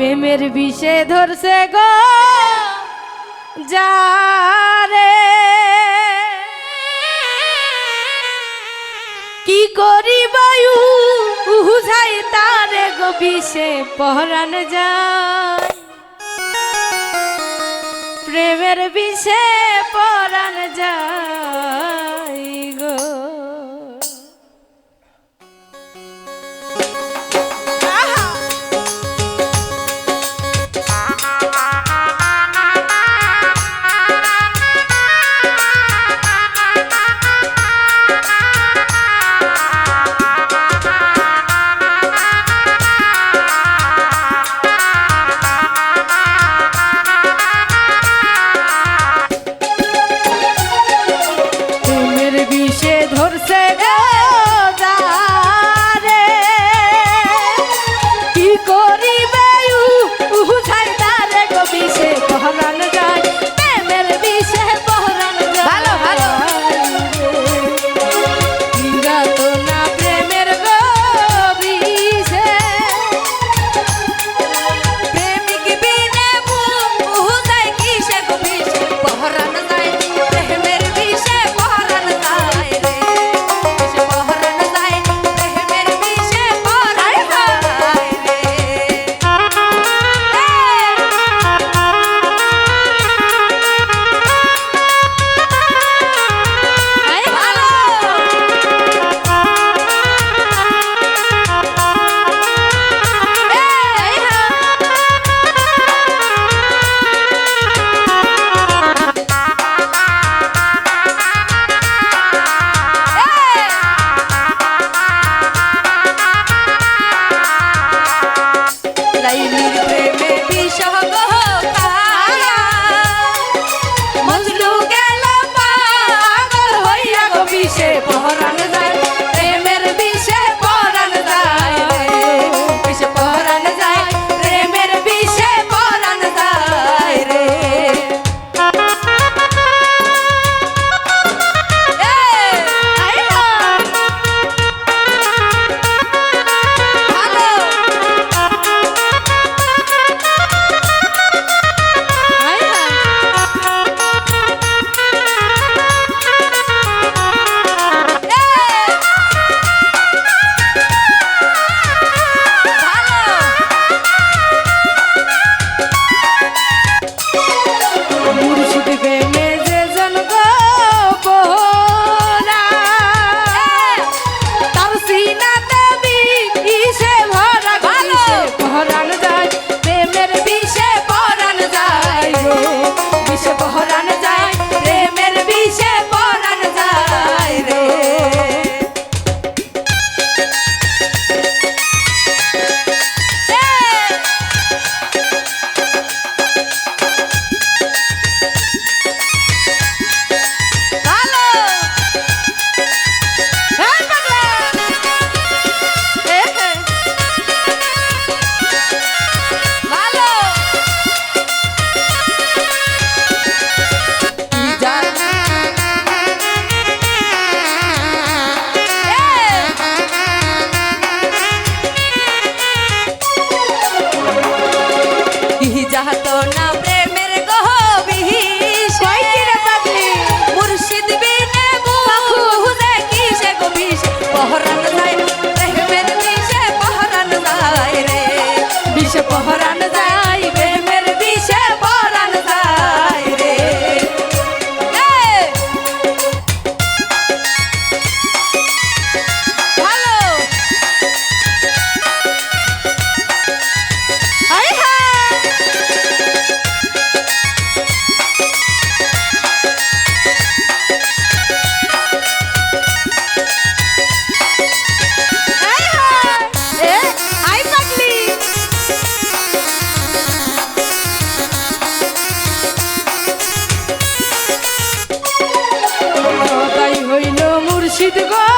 প্রেমের বিষে ধরছে গো। যারে। কি করি বায়ু বুঝাই তারে গো বিষে পহরান যায়। প্রেমের বিষে পহ মহারান Guru to go.